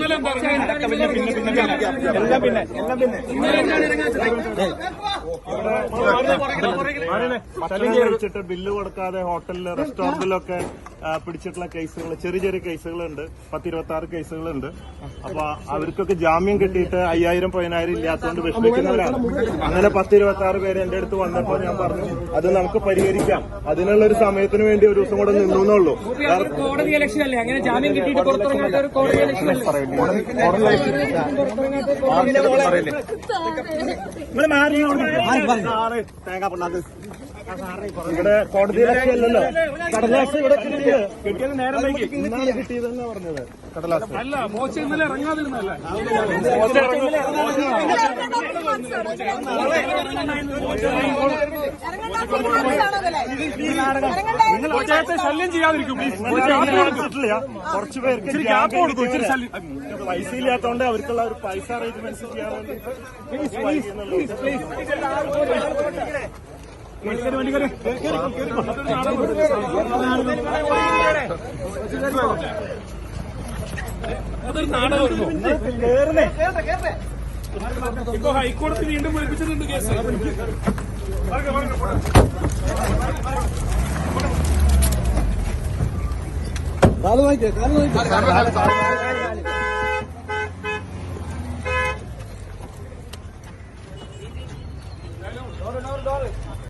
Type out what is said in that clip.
എല്ലാം പിന്നെ എല്ലാം പിന്നെ വെച്ചിട്ട് ബില്ല് കൊടുക്കാതെ ഹോട്ടലിൽ റെസ്റ്റോറന്റിലൊക്കെ പിടിച്ചിട്ടുള്ള കേസുകൾ ചെറിയ ചെറിയ കേസുകളുണ്ട്. പത്തിരുപത്തി ആറ് കേസുകളുണ്ട്. അപ്പൊ അവർക്കൊക്കെ ജാമ്യം കിട്ടിയിട്ട് അയ്യായിരം പതിനായിരം ഇല്ലാത്തതുകൊണ്ട് വിഷമിക്കുന്നവരാണ്. അങ്ങനെ പത്തിരുപത്തി ആറ് പേര് എന്റെ അടുത്ത് വന്നപ്പോ ഞാൻ പറഞ്ഞു അത് നമുക്ക് പരിഹരിക്കാം. അതിനുള്ള ഒരു സമയത്തിന് വേണ്ടി ഒരു ദിവസം കൂടെ നിന്നു എന്നുള്ളൂ ഒരു ഇവിടെ കോടതിയിലൊക്കെ അല്ലല്ലോ. കടലാസ് ഇവിടെ കിട്ടിയത് നേരം ഇന്നാണ് കിട്ടിയതെന്നാ പറഞ്ഞത്. കടലാസ്. അല്ല മോശം ഇന്നലെ ഇറങ്ങാതിരുന്നല്ലേ നിങ്ങൾ അദ്ദേഹത്തെ ശല്യം ചെയ്യാതിരിക്കും കുറച്ചു കുറച്ച് പേർക്ക് ഇച്ചിരി ഗ്യാപ്പ് കൊടുക്കും ഇച്ചിരി ശല്യം. പൈസ ഇല്ലാത്തതുകൊണ്ട് അവർക്കുള്ള ഒരു പൈസ അറേഞ്ച്മെന്റ്സ് ചെയ്യാൻ വേണ്ടി അതൊരു നാടകമായിരുന്നു ഇപ്പൊ ഹൈക്കോടതി വീണ്ടും വിളിപ്പിച്ചിട്ടുണ്ട് കേസ്. കാൽ വാങ്ങിക്കേ കാൽ